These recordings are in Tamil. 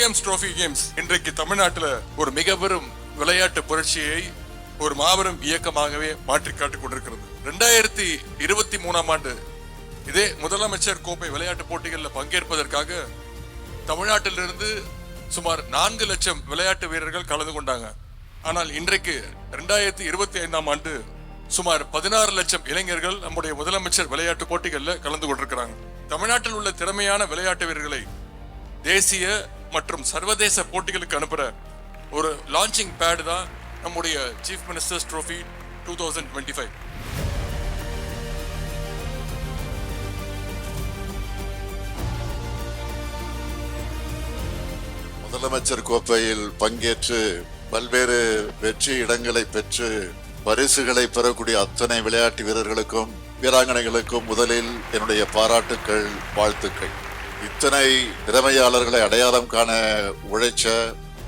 சாம்பியன்ஸ் ட்ரோஃபி கேம்ஸ் இன்றைக்கு தமிழ்நாட்டில் ஒரு மிக பெரும் விளையாட்டு புரட்சியை ஒரு மாபெரும் இயக்கமாகவே மாற்றி காட்டிக் கொண்டிருக்கிறது. ரெண்டாயிரத்தி இருபத்தி மூணாம் ஆண்டு இதே முதலமைச்சர் கோப்பை விளையாட்டு போட்டிகளில் பங்கேற்பதற்காக தமிழ்நாட்டிலிருந்து சுமார் நான்கு லட்சம் விளையாட்டு வீரர்கள் கலந்து கொண்டாங்க. ஆனால் இன்றைக்கு ரெண்டாயிரத்தி இருபத்தி ஐந்தாம் ஆண்டு சுமார் பதினாறு லட்சம் இளைஞர்கள் நம்முடைய முதலமைச்சர் விளையாட்டு போட்டிகளில் கலந்து கொண்டிருக்கிறாங்க. தமிழ்நாட்டில் உள்ள திறமையான விளையாட்டு வீரர்களை தேசிய மற்றும் சர்வதேச போட்டிகளுக்கு அனுப்புற ஒரு லான்ச்சிங் பேடு தான் நம்முடைய chief ministers trophy two thousand twenty five முதலமைச்சர் கோப்பையில் பங்கேற்று பல்வேறு வெற்றி இடங்களை பெற்று பரிசுகளை பெறக்கூடிய அத்தனை விளையாட்டு வீரர்களுக்கும் வீராங்கனைகளுக்கும் முதலில் என்னுடைய பாராட்டுக்கள் வாழ்த்துக்கள். இத்தனை திறமையாளர்களை அடையாளம் காண உழைச்ச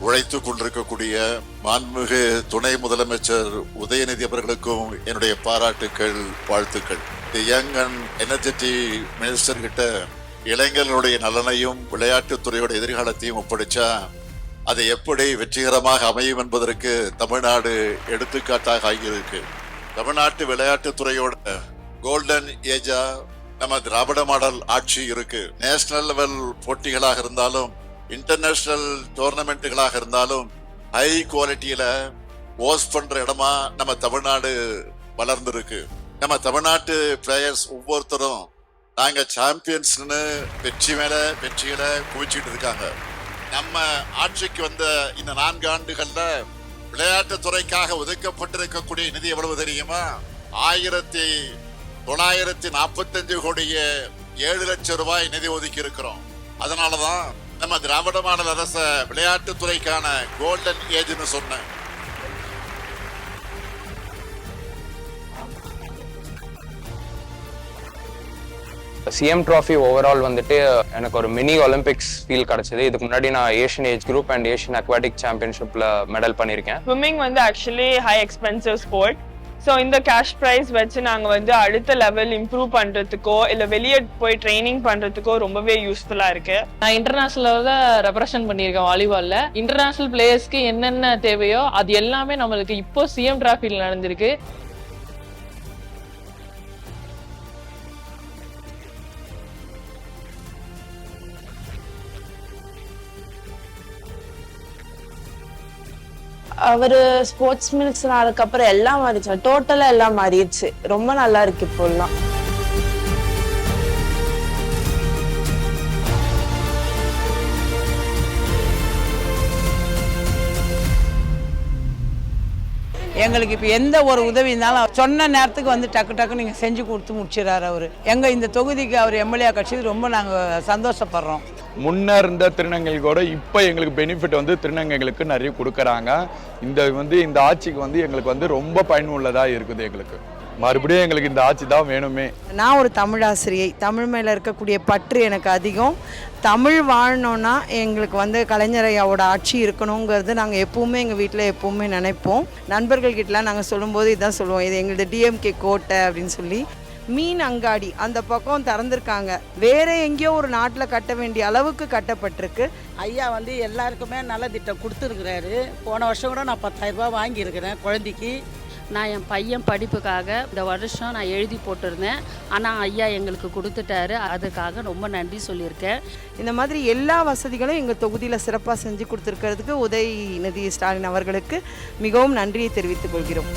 உழைத்து கொண்டிருக்கக்கூடிய மாண்புமிகு துணை முதலமைச்சர் உதயநிதி அவர்களுக்கும் என்னுடைய பாராட்டுக்கள் வாழ்த்துக்கள். யங் அண்ட் எனர்ஜெட்டிக் மினிஸ்டர் கிட்ட இளைஞர்களுடைய நலனையும் விளையாட்டுத்துறையோட எதிர்காலத்தையும் ஒப்படைச்சா அது எப்படி வெற்றிகரமாக அமையும் என்பதற்கு தமிழ்நாடு எடுத்துக்காட்டாக ஆகியிருக்கு. தமிழ்நாட்டு விளையாட்டுத்துறையோட கோல்டன் ஏஜா நம்ம திராவிட மாடல் ஆட்சி இருக்கு. நேஷனல் லெவல் போட்டிகளாக இருந்தாலும் இன்டர்நேஷனல் டோர்னமெண்ட்டுகளாக இருந்தாலும் ஹை குவாலிட்டியில ஓஸ் பண்ற இடமா நம்ம தமிழ்நாடு வளர்ந்துருக்கு. நம்ம தமிழ்நாட்டு பிளேயர்ஸ் ஒவ்வொருத்தரும் நாங்க சாம்பியன்ஸ்னு வெற்றி மேல வெற்றிகளை குவிச்சிட்டு இருக்காங்க. நம்ம ஆட்சிக்கு வந்த இந்த நான்கு ஆண்டுகள்ல விளையாட்டு துறைக்காக ஒதுக்கப்பட்டிருக்கக்கூடிய நிதி எவ்வளவு தெரியுமா? ஆயிரத்தி தொள்ளாயிரத்தி நாற்பத்தஞ்சு கோடிய ஏழு லட்சம் ரூபாய் நிதி ஒதுக்கி இருக்கிறோம் அதனாலதான் நம்ம திராவிட மாடல் அரச விளையாட்டு துறைக்கான கோல்டன் ஏஜ்னு சொன்னேன். சிஎம் ட்ராஃபி ஓவரால் வந்துட்டு எனக்கு ஒரு மினி ஒலிம்பிக்ஸ் ஃபீல் கிடைச்சது. இதுக்கு முன்னாடி நான் Asian age group and Asian aquatic சாம்பியன்ஷிப்பில் medal பண்ணியிருக்கேன். ஸ்விம்மிங் வந்து actually high expensive sport so இந்த கேஷ் ப்ரைஸ் வச்சு நாங்கள் வந்து அடுத்த லெவல் இம்ப்ரூவ் பண்ணுறதுக்கோ இல்லை வெளியே போய் ட்ரைனிங் பண்ணுறதுக்கோ ரொம்பவே யூஸ்ஃபுல்லாக இருக்கு. நான் இன்டர்நேஷனல் தான் ரெப்ரசன்ட் பண்ணியிருக்கேன் வாலிபாலில் இன்டர்நேஷனல் பிளேயர்ஸ்க்கு என்னென்ன தேவையோ அது எல்லாமே நம்மளுக்கு இப்போ சிஎம் டிராஃபியில் நடந்திருக்கு. அவரு ஸ்போர்ட்ஸ் மினிஸ்டர் ஆனதுக்கப்புறம் எல்லாம் மாறிச்சு டோட்டலா எல்லாம் மாறிடுச்சு. ரொம்ப நல்லா இருக்கு இப்போல்லாம் எங்களுக்கு இப்போ எந்த ஒரு உதவி இருந்தாலும் சொன்ன நேரத்துக்கு வந்து டக்கு டக்கு நீங்கள் செஞ்சு கொடுத்து முடிச்சிடறாரு அவர். எங்கள் இந்த தொகுதிக்கு அவர் எம்எல்ஏ கட்சி ரொம்ப நாங்கள் சந்தோஷப்படுறோம். முன்னே இருந்த திருநங்கைகள் கூட இப்போ எங்களுக்கு பெனிஃபிட் வந்து திருநங்கைகளுக்கு நிறைய கொடுக்குறாங்க. இந்த வந்து இந்த ஆட்சிக்கு வந்து எங்களுக்கு வந்து ரொம்ப பயனுள்ளதாக இருக்குது எங்களுக்கு. மறுபடியும் எங்களுக்கு இந்த ஆட்சி தான் வேணுமே. நான் ஒரு தமிழ் ஆசிரியை தமிழ் மேலே இருக்கக்கூடிய பற்று எனக்கு அதிகம். தமிழ் வாழணும்னா எங்களுக்கு வந்து கலைஞர் ஐயாவோட ஆட்சி இருக்கணுங்கிறது நாங்கள் எப்போவுமே எங்கள் வீட்டில் எப்போவுமே நினைப்போம். நண்பர்கள்கிட்டலாம் நாங்கள் சொல்லும்போது இதான் சொல்லுவோம். இது எங்களது டிஎம்கே கோட்டை அப்படின்னு சொல்லி. மீன் அங்காடி அந்த பக்கம் திறந்திருக்காங்க. வேற எங்கேயோ ஒரு நாட்டில் கட்ட வேண்டிய அளவுக்கு கட்டப்பட்டிருக்கு. ஐயா வந்து எல்லாருக்குமே நல்ல திட்டம் கொடுத்துருக்குறாரு. போன வருஷம் கூட நான் பத்தாயிரம் ரூபாய் வாங்கியிருக்கிறேன் குழந்தைக்கு. நான் என் பையன் படிப்புக்காக இந்த வருஷம் நான் எழுதி போட்டிருந்தேன். ஆனால் ஐயா எங்களுக்கு கொடுத்துட்டாரு. அதுக்காக ரொம்ப நன்றி சொல்லியிருக்கேன். இந்த மாதிரி எல்லா வசதிகளும் எங்கள் தொகுதியில் சிறப்பாக செஞ்சு கொடுத்துருக்கிறதுக்கு உதயநிதி ஸ்டாலின் அவர்களுக்கு மிகவும் நன்றியை தெரிவித்துக் கொள்கிறோம்.